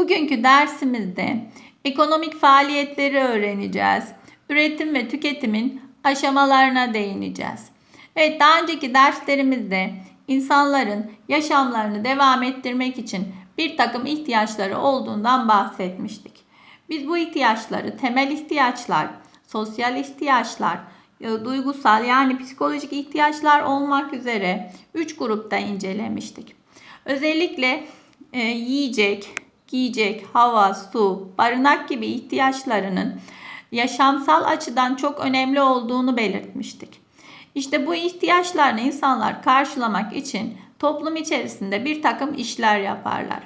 Bugünkü dersimizde ekonomik faaliyetleri öğreneceğiz. Üretim ve tüketimin aşamalarına değineceğiz. Evet daha önceki derslerimizde insanların yaşamlarını devam ettirmek için bir takım ihtiyaçları olduğundan bahsetmiştik. Biz bu ihtiyaçları temel ihtiyaçlar, sosyal ihtiyaçlar, e, duygusal yani psikolojik ihtiyaçlar olmak üzere 3 grupta incelemiştik. Özellikle e, yiyecek, giyecek, hava, su, barınak gibi ihtiyaçlarının yaşamsal açıdan çok önemli olduğunu belirtmiştik. İşte bu ihtiyaçlarını insanlar karşılamak için toplum içerisinde bir takım işler yaparlar.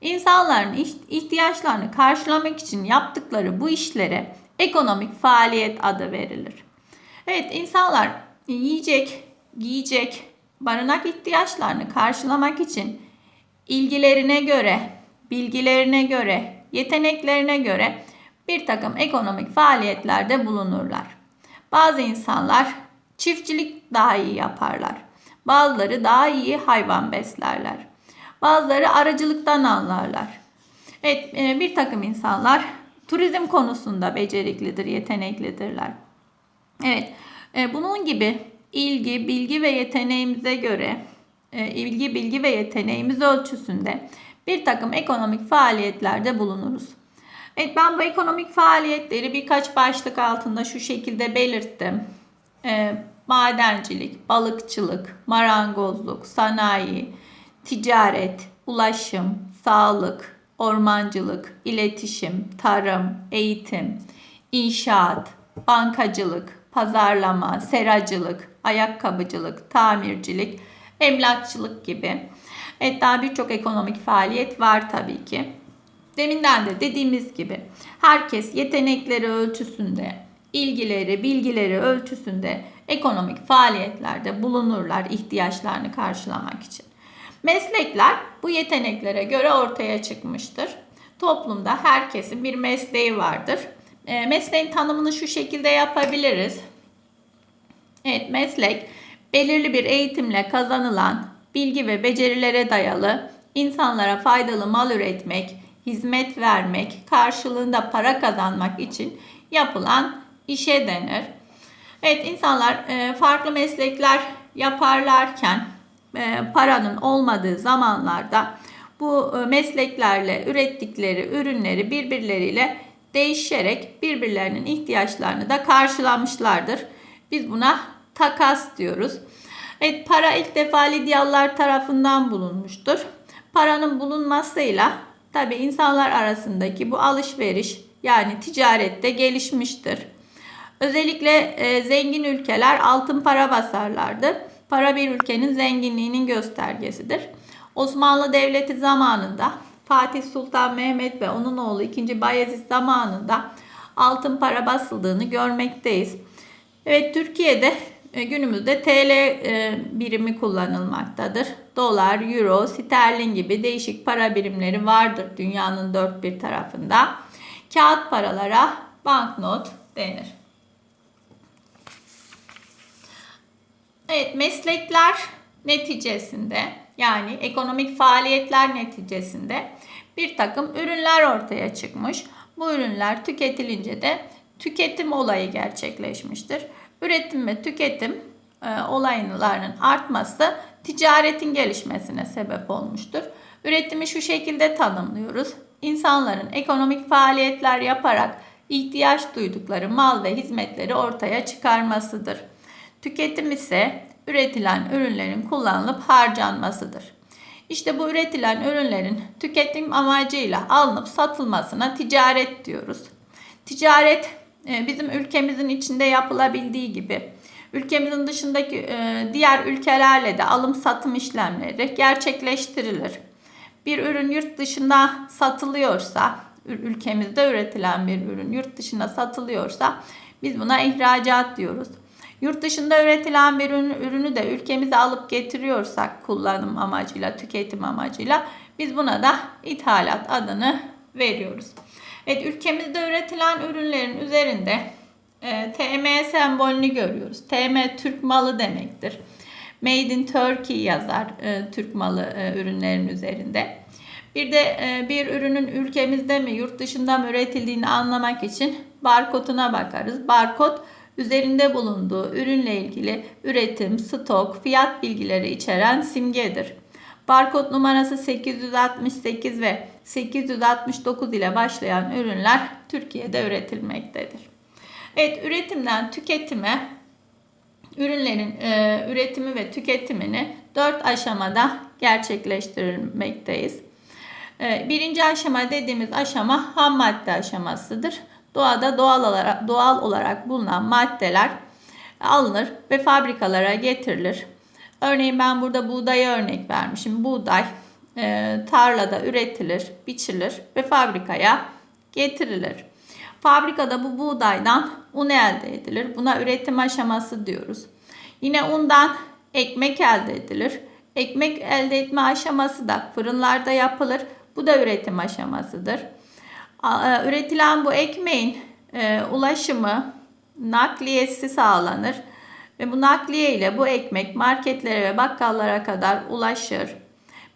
İnsanların ihtiyaçlarını karşılamak için yaptıkları bu işlere ekonomik faaliyet adı verilir. Evet insanlar yiyecek, giyecek, barınak ihtiyaçlarını karşılamak için ilgilerine göre, bilgilerine göre, yeteneklerine göre bir takım ekonomik faaliyetlerde bulunurlar. Bazı insanlar çiftçilik daha iyi yaparlar. Bazıları daha iyi hayvan beslerler. Bazıları aracılıktan anlarlar. Evet, e, bir takım insanlar turizm konusunda beceriklidir, yeteneklidirler. Evet, e, bunun gibi ilgi, bilgi ve yeteneğimize göre, e, ilgi, bilgi ve yeteneğimiz ölçüsünde bir takım ekonomik faaliyetlerde bulunuruz. Evet ben bu ekonomik faaliyetleri birkaç başlık altında şu şekilde belirttim. E, madencilik, balıkçılık, marangozluk, sanayi, ticaret, ulaşım, sağlık, ormancılık, iletişim, tarım, eğitim, inşaat, bankacılık, pazarlama, seracılık, ayakkabıcılık, tamircilik, emlakçılık gibi. Evet daha birçok ekonomik faaliyet var tabii ki. Deminden de dediğimiz gibi herkes yetenekleri ölçüsünde, ilgileri, bilgileri ölçüsünde ekonomik faaliyetlerde bulunurlar ihtiyaçlarını karşılamak için. Meslekler bu yeteneklere göre ortaya çıkmıştır. Toplumda herkesin bir mesleği vardır. E, mesleğin tanımını şu şekilde yapabiliriz. Evet, meslek belirli bir eğitimle kazanılan bilgi ve becerilere dayalı insanlara faydalı mal üretmek, hizmet vermek, karşılığında para kazanmak için yapılan işe denir. Evet insanlar e, farklı meslekler yaparlarken e, paranın olmadığı zamanlarda bu e, mesleklerle ürettikleri ürünleri birbirleriyle değişerek birbirlerinin ihtiyaçlarını da karşılamışlardır. Biz buna takas diyoruz. Evet para ilk defa Lidyalılar tarafından bulunmuştur. Paranın bulunmasıyla tabi insanlar arasındaki bu alışveriş yani ticarette gelişmiştir. Özellikle e, zengin ülkeler altın para basarlardı. Para bir ülkenin zenginliğinin göstergesidir. Osmanlı Devleti zamanında Fatih Sultan Mehmet ve onun oğlu 2. Bayezid zamanında altın para basıldığını görmekteyiz. Evet Türkiye'de günümüzde TL e, birimi kullanılmaktadır. Dolar, euro, sterlin gibi değişik para birimleri vardır dünyanın dört bir tarafında. Kağıt paralara banknot denir. Evet meslekler neticesinde yani ekonomik faaliyetler neticesinde bir takım ürünler ortaya çıkmış. Bu ürünler tüketilince de tüketim olayı gerçekleşmiştir. Üretim ve tüketim e, olaylarının artması ticaretin gelişmesine sebep olmuştur. Üretimi şu şekilde tanımlıyoruz. İnsanların ekonomik faaliyetler yaparak ihtiyaç duydukları mal ve hizmetleri ortaya çıkarmasıdır. Tüketim ise üretilen ürünlerin kullanılıp harcanmasıdır. İşte bu üretilen ürünlerin tüketim amacıyla alınıp satılmasına ticaret diyoruz. Ticaret bizim ülkemizin içinde yapılabildiği gibi ülkemizin dışındaki e, diğer ülkelerle de alım satım işlemleri gerçekleştirilir. Bir ürün yurt dışında satılıyorsa, ülkemizde üretilen bir ürün yurt dışında satılıyorsa biz buna ihracat diyoruz. Yurt dışında üretilen bir ürünü de ülkemize alıp getiriyorsak kullanım amacıyla, tüketim amacıyla biz buna da ithalat adını veriyoruz. Evet ülkemizde üretilen ürünlerin üzerinde e, TM sembolünü görüyoruz. TM Türk malı demektir. Made in Turkey yazar e, Türk malı e, ürünlerin üzerinde. Bir de e, bir ürünün ülkemizde mi yurt dışında mı üretildiğini anlamak için barkoduna bakarız. Barkod üzerinde bulunduğu ürünle ilgili üretim, stok, fiyat bilgileri içeren simgedir. Barkod numarası 868 ve 869 ile başlayan ürünler Türkiye'de üretilmektedir. Evet, üretimden tüketime ürünlerin e, üretimi ve tüketimini 4 aşamada gerçekleştirmekteyiz. E, birinci aşama dediğimiz aşama ham madde aşamasıdır. Doğada doğal olarak, doğal olarak bulunan maddeler alınır ve fabrikalara getirilir. Örneğin ben burada buğdayı örnek vermişim. Buğday e, tarlada üretilir, biçilir ve fabrikaya getirilir. Fabrikada bu buğdaydan un elde edilir. Buna üretim aşaması diyoruz. Yine undan ekmek elde edilir. Ekmek elde etme aşaması da fırınlarda yapılır. Bu da üretim aşamasıdır. E, üretilen bu ekmeğin e, ulaşımı, nakliyesi sağlanır. Ve bu nakliye ile bu ekmek marketlere ve bakkallara kadar ulaşır.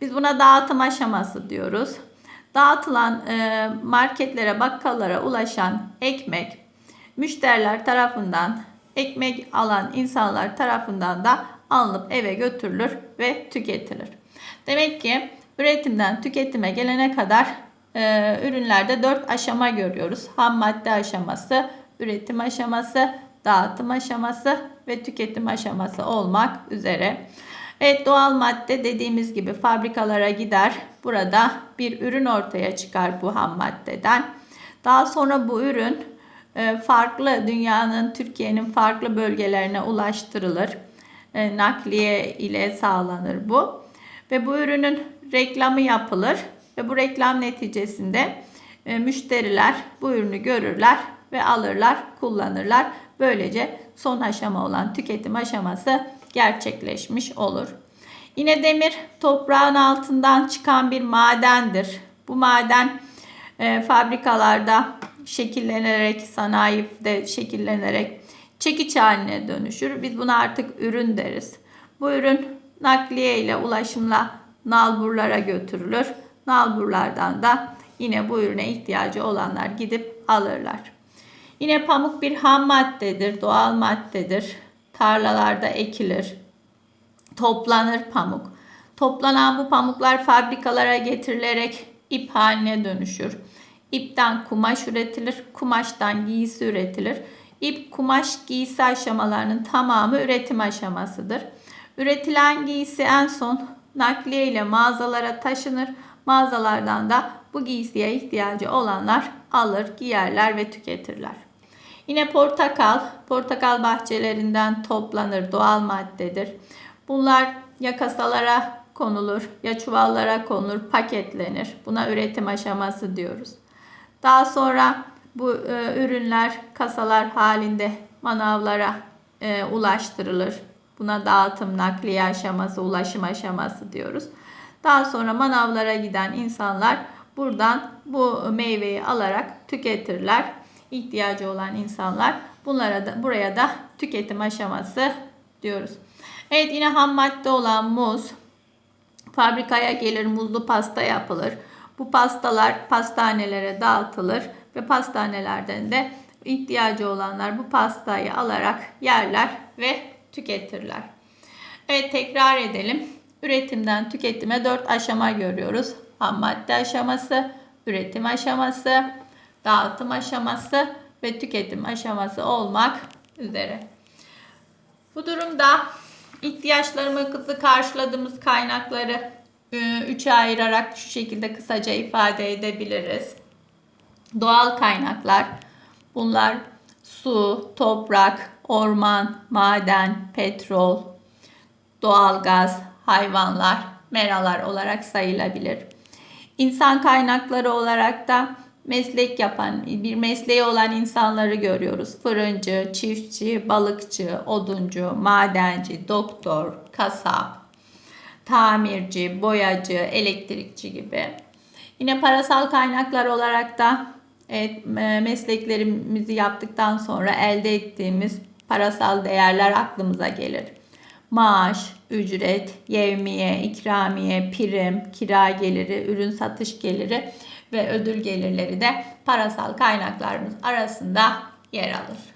Biz buna dağıtım aşaması diyoruz. Dağıtılan e, marketlere, bakkallara ulaşan ekmek müşteriler tarafından, ekmek alan insanlar tarafından da alınıp eve götürülür ve tüketilir. Demek ki üretimden tüketime gelene kadar e, ürünlerde 4 aşama görüyoruz. Ham madde aşaması, üretim aşaması, dağıtım aşaması ve tüketim aşaması olmak üzere. Evet doğal madde dediğimiz gibi fabrikalara gider. Burada bir ürün ortaya çıkar bu ham maddeden. Daha sonra bu ürün e, farklı dünyanın, Türkiye'nin farklı bölgelerine ulaştırılır. E, nakliye ile sağlanır bu. Ve bu ürünün reklamı yapılır. Ve bu reklam neticesinde e, müşteriler bu ürünü görürler ve alırlar, kullanırlar. Böylece son aşama olan tüketim aşaması gerçekleşmiş olur. Yine demir toprağın altından çıkan bir madendir. Bu maden e, fabrikalarda şekillenerek, sanayide şekillenerek çekiç haline dönüşür. Biz buna artık ürün deriz. Bu ürün nakliye ile ulaşımla nalburlara götürülür. Nalburlardan da yine bu ürüne ihtiyacı olanlar gidip alırlar. Yine pamuk bir ham maddedir, doğal maddedir. Tarlalarda ekilir. Toplanır pamuk. Toplanan bu pamuklar fabrikalara getirilerek ip haline dönüşür. İpten kumaş üretilir, kumaştan giysi üretilir. İp, kumaş, giysi aşamalarının tamamı üretim aşamasıdır. Üretilen giysi en son nakliye ile mağazalara taşınır. Mağazalardan da bu giysiye ihtiyacı olanlar alır, giyerler ve tüketirler. Yine portakal, portakal bahçelerinden toplanır, doğal maddedir. Bunlar ya kasalara konulur ya çuvallara konulur, paketlenir. Buna üretim aşaması diyoruz. Daha sonra bu e, ürünler kasalar halinde manavlara e, ulaştırılır. Buna dağıtım, nakliye aşaması, ulaşım aşaması diyoruz. Daha sonra manavlara giden insanlar buradan bu meyveyi alarak tüketirler ihtiyacı olan insanlar. Bunlara da buraya da tüketim aşaması diyoruz. Evet yine ham madde olan muz fabrikaya gelir muzlu pasta yapılır. Bu pastalar pastanelere dağıtılır ve pastanelerden de ihtiyacı olanlar bu pastayı alarak yerler ve tüketirler. Evet tekrar edelim. Üretimden tüketime 4 aşama görüyoruz. Ham madde aşaması, üretim aşaması, dağıtım aşaması ve tüketim aşaması olmak üzere. Bu durumda ihtiyaçlarımızı karşıladığımız kaynakları e, üçe ayırarak şu şekilde kısaca ifade edebiliriz. Doğal kaynaklar bunlar su, toprak, orman, maden, petrol, doğal gaz, hayvanlar, meralar olarak sayılabilir. İnsan kaynakları olarak da meslek yapan, bir mesleği olan insanları görüyoruz. Fırıncı, çiftçi, balıkçı, oduncu, madenci, doktor, kasap, tamirci, boyacı, elektrikçi gibi. Yine parasal kaynaklar olarak da evet, mesleklerimizi yaptıktan sonra elde ettiğimiz parasal değerler aklımıza gelir. Maaş, ücret, yevmiye, ikramiye, prim, kira geliri, ürün satış geliri ve ödül gelirleri de parasal kaynaklarımız arasında yer alır.